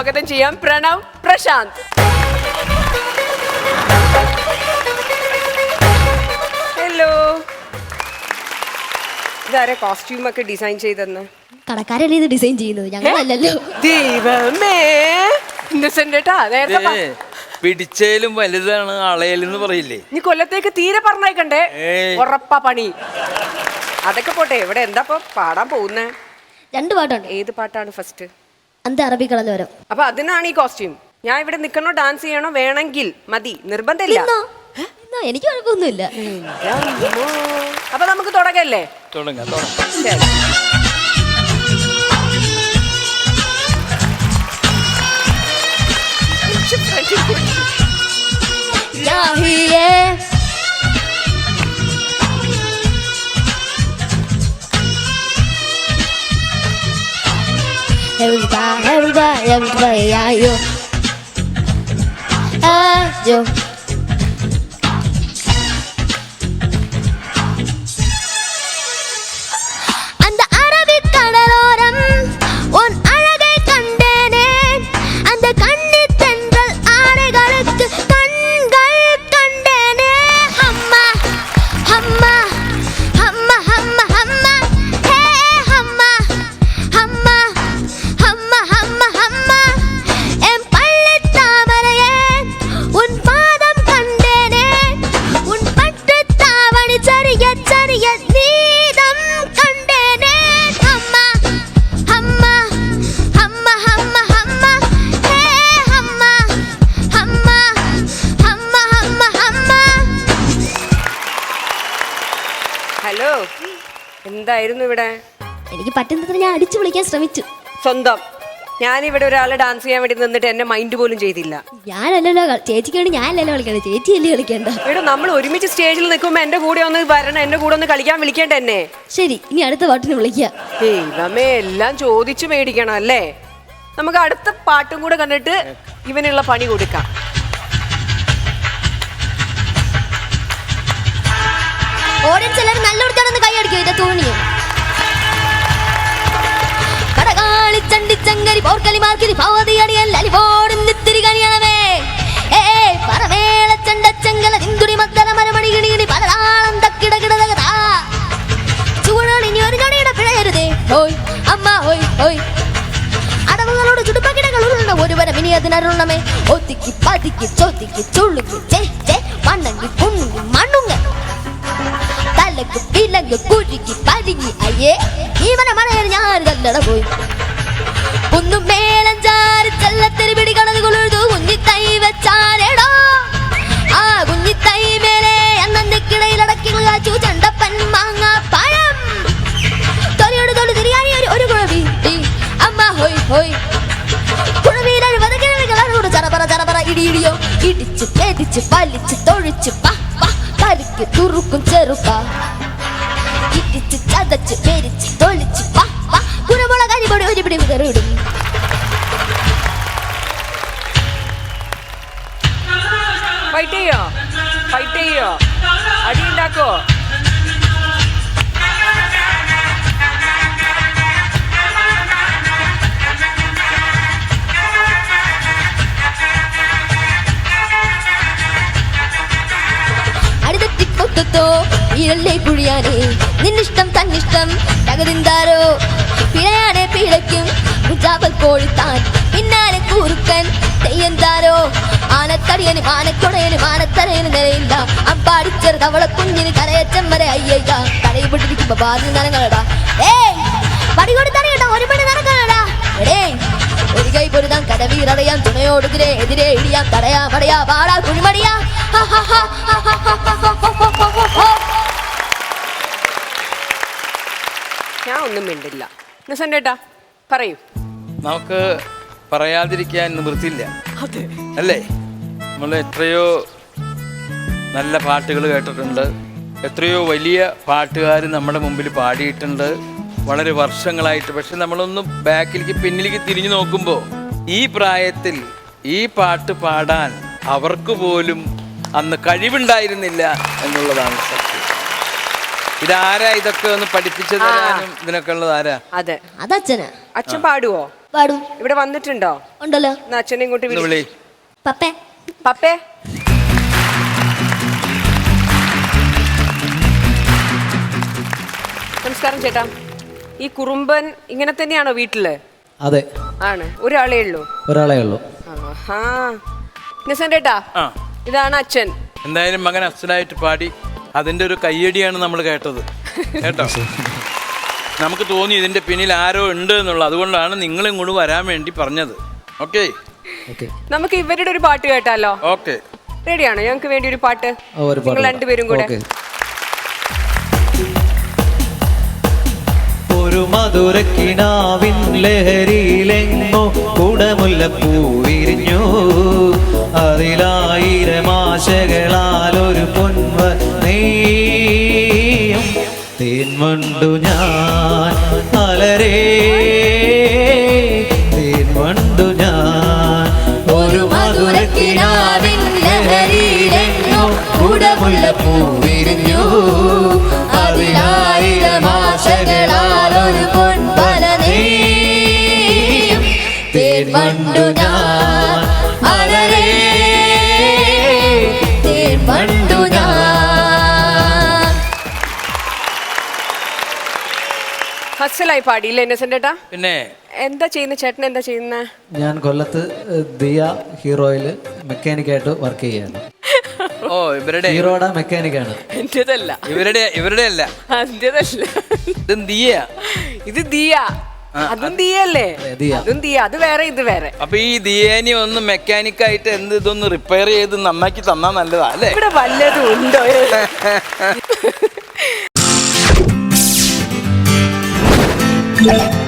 സ്വാഗതം ചെയ്യാം പ്രണവ് പ്രശാന്ത്. ഹലോ ഇതാരെ കോസ്റ്റ്യൂം ഒക്കെ ഡിസൈൻ ചെയ്തെന്ന്? കടക്കാരല്ലേ ഇത് ഡിസൈൻ ചെയ്യുന്നത്? ഞങ്ങളല്ലല്ലോ. ദൈവമേ. ഇന്നസെന്റ് കേട്ടാ നേരത്തെ പ- പിടിച്ചേലും വലുതാണ് അളയലെന്ന് പറയില്ലേ? നീ കൊല്ലത്തേക്ക് തീരെ പറഞ്ഞേക്കണ്ടേ ഏയ്. ഉറപ്പാ പണി. അതൊക്കെ പോട്ടെ ഇവിടെ എന്താ ഇപ്പൊ പാടാൻ പോകുന്നേ? രണ്ട് പാട്ടാണ് ഏത് പാട്ടാണ് ഫസ്റ്റ് അന്ത അറബി കടലോരം അപ്പൊ അതിനാണ് ഈ കോസ്റ്റ്യൂം ഞാൻ ഇവിടെ നിൽക്കണോ ഡാൻസ് ചെയ്യണോ വേണമെങ്കിൽ മതി. നിർബന്ധമില്ല. ഇന്നോ ഇന്നോ എനിക്ക് കുഴപ്പമൊന്നുമില്ല. അപ്പൊ നമുക്ക് തുടങ്ങല്ലേ? തുടങ്ങാം തുടങ്ങാം ശരി. ഇച്ച് ഫ്രണ്ടിൽ പോയി. I am play, I you. I do. എന്തായിരുന്നു ഇവിടെ? എനിക്ക് പറ്റുന്നതിന് ഞാൻ അടിച്ചു വിളിക്കാൻ ശ്രമിച്ചു. സ്വന്തം. ഇവിടെ ഒരാളെ ഡാൻസ് ചെയ്യാൻ വേണ്ടി നിന്നിട്ട് എന്നെ മൈൻഡ് പോലും ചെയ്തില്ല. ഞാനല്ലല്ലോ കളി- ചേച്ചിക്ക് വേണ്ടി ഞാനല്ലല്ലോ ചേച്ചി ചേച്ചിയല്ലേ കളിക്കണ്ട? ഇവിടെ നമ്മൾ ഒരുമിച്ച് സ്റ്റേജിൽ നിൽക്കുമ്പോ എന്റെ കൂടെ ഒന്ന് വരണം എന്റെ കൂടെ ഒന്ന് കളിക്കാൻ വിളിക്കേണ്ട എന്നെ. ശരി ഇനി അടുത്ത പാട്ടിന് വിളിക്കാം. ദൈവമേ എല്ലാം ചോദിച്ചു മേടിക്കണം അല്ലേ? നമുക്ക് അടുത്ത പാട്ടും കൂടെ കണ്ടിട്ട് ഇവനുള്ള പണി കൊടുക്കാം. ഓഡിയൻസ് എല്ലാവരും നല്ലോടത്താണെന്ന് അടിക്കോ ഇതാ തോണിയോ. കടകാളി ചണ്ടി ചങ്കരി പോർക്കളി മാർക്കിരി പാവതിയടിയല്ല അലിവോടും നിത്തിരി കണിയണമേ. ഏ പറമേള ചണ്ട ചെങ്കല നിന്തുടി മക്കള മരമണി കിണിയിടി പലതാളം തക്കിടകിടകതാ ചൂടാണ് ഇനി ഒരു ഞൊടിയുടെ പിഴയരുതേ. ഓയ് അമ്മ ഓയ് ഓയ് അടവുകളോട് ചുടുപ്പക്കിടകൾ ഉരുളണ ഒരുവരം ഇനി അതിനരുളണമേ. ഒതുക്കി പതുക്കി ചൊതുക്കി ചുളുക്കി ചേ പിലങ്ക് കുരുക്കി പരിങ്ങി അയ്യേ ഈവന മണയിൽ ഞാൻ കല്ലട പോയി. ഒന്നും മേലം ചാരി ചെല്ലത്തിരി പിടി കടന്നു കുഞ്ഞി തൈ വെച്ചാലേടോ. ആ കുഞ്ഞി തൈ മേലെ അന്നക്കിടയിൽ അടക്കി കാച്ചു ചണ്ടപ്പൻ മാങ്ങ പഴം തൊലിയോട് തൊലി തിരിയാനി ഒരു ഒരു കുഴവി. അമ്മ ഹോയ് ഹോയ്. കുഴവിയിൽ അഴുപത് കിഴവികളോട് ചറപറ ചറപറ ഇടിയിടിയോ ഇടിച്ച് പെതിച്ച് പലിച്ച് തൊഴിച്ച് പ പ കരുക്ക് തുറുക്കും ചെറുപ്പ. ഇടിച്ച് ചതച്ച് പെരിച്ച് തൊളിച്ച് പ പ. കുരുമുളക് അരിപൊടി ഒരു പിടി വിതറിടും ഫൈറ്റ് ചെയ്യോ? ഫൈറ്റ് ചെയ്യോ? അടി ഉണ്ടാക്കോ? ഇരല്ലേ നിന്നിഷ്ടം தருணம் தகுதிந்தாரோ? பிழையான பிழைக்கும் குஜாபல் கோழித்தான் பின்னாலே கூறுக்கன் தெய்யந்தாரோ? ஆனத்தடியனு ஆனக்கொடையனு ஆனத்தரையனு நிலையில்லா அம்பாடிச்சர் தவள குஞ்சினு கரையச்சம்மரை ஐயா கடை பிடிக்கு பாதி நரங்களடா ஏய் படி கொடு தரையடா ஒரு மணி நரங்களடா டேய் ஒரு கை பொறுதான் கடவீரடையான் துணையோடுகிறே. எதிரே இடியா தரையா படையா வாடா குழிமடியா. ஹா ஹா ஹா ஹா. ഒന്നും മിണ്ടില്ല. ഏട്ടാ പറയൂ. നമുക്ക് പറയാതിരിക്കാൻ നിവൃത്തിയില്ല അതെ. അല്ലേ? നമ്മൾ എത്രയോ നല്ല പാട്ടുകൾ കേട്ടിട്ടുണ്ട്. എത്രയോ വലിയ പാട്ടുകാർ നമ്മുടെ മുമ്പിൽ പാടിയിട്ടുണ്ട്. വളരെ വർഷങ്ങളായിട്ട്. പക്ഷെ നമ്മളൊന്നും ബാക്കിലേക്ക് പിന്നിലേക്ക് തിരിഞ്ഞു നോക്കുമ്പോൾ ഈ പ്രായത്തിൽ ഈ പാട്ട് പാടാൻ അവർക്ക് പോലും അന്ന് കഴിവുണ്ടായിരുന്നില്ല എന്നുള്ളതാണ് സത്യം. ഇതാരാ ഇതൊക്കെ ഒന്ന് പഠിപ്പിച്ചു തരാനും ഇതിനൊക്കെ ഉള്ളത് ആരാ? അതെ. അതച്ഛന്. അച്ഛൻ പാടുവോ? പാടും. ഇവിടെ വന്നിട്ടുണ്ടോ? ഉണ്ടല്ലോ. എന്നാ അച്ഛനെ ഇങ്ങോട്ട് വിളി. പപ്പേ. പപ്പേ. നമസ്കാരം ചേട്ടാ. ഈ കുറുമ്പൻ ഇങ്ങനെ തന്നെയാണോ വീട്ടിൽ? അതെ. ആണ്. ഒരാളേ ഉള്ളൂ. ഒരാളേ ഉള്ളൂ. ആ. ഇതാണ് അച്ഛൻ. എന്തായാലും മകൻ അച്ഛനായിട്ട് പാടി. അതിന്റെ ഒരു കയ്യടിയാണ് നമ്മൾ കേട്ടത്. കേട്ടോ? നമുക്ക് തോന്നി ഇതിന്റെ പിന്നിൽ ആരോ ഉണ്ട് എന്നുള്ളത്. അതുകൊണ്ടാണ് നിങ്ങളും കൂടെ വരാൻ വേണ്ടി പറഞ്ഞത്. ഓക്കെ? ഓക്കെ. നമുക്ക് ഇവരുടെ ഒരു പാട്ട് കേട്ടാലോ? ഓക്കെ. റെഡിയാണോ? ഞങ്ങൾക്ക് വേണ്ടി ഒരു പാട്ട്. നിങ്ങൾ രണ്ടുപേരും കൂടെ. ഒരു ഒരു കിണാവിൻ ലഹരിയിലെങ്ങോ കുടമുല്ലപ്പൂ വിരിഞ്ഞു. അതിലായിരം തേൻവണ്ടു ഞാൻ അലരേ. തേൻവണ്ടു ഞാൻ ഒരു മധുരക്കിനാവിൻ ലഹരിയിലെങ്ങോ കുടമുല്ലപ്പൂ വിരിഞ്ഞു അതിലായിരം ആശകളാൽ ഒരു പൊൻപല തേൻവണ്ടു ഞാൻ അലരേ. തേൻവണ്ടു ഹസലായി പാടിയില്ലേ ഇന്നസെന്റേട്ടാ പിന്നെ എന്താ ചെയ്യുന്ന ചേട്ടൻ എന്താ ചെയ്യുന്ന? ഞാൻ കൊല്ലത്ത് ദിയ ഹീറോയിൽ മെക്കാനിക്കായിട്ട് വർക്ക് ചെയ്യാണ്. ഓ ഇവരുടെ ഹീറോയുടെ മെക്കാനിക്കാണ്. എന്റേതല്ല. ഇവരുടെ ഇവരുടെ അല്ല എന്റേതല്ല. ഇത് ദിയ. ഇത് ദിയ. അതും ദിയല്ലേ അതെ, ദിയ. അതും ദിയ. അത് വേറെ ഇത് വേറെ. അപ്പൊ ഈ ദിയേനി ഒന്ന് മെക്കാനിക്കായിട്ട് എന്ത് ഇതൊന്ന് റിപ്പയർ ചെയ്ത് നന്നാക്കി തന്നാ നല്ലതാ അല്ലേ? ഇവിടെ വല്ലതും ഉണ്ടോ? Yeah.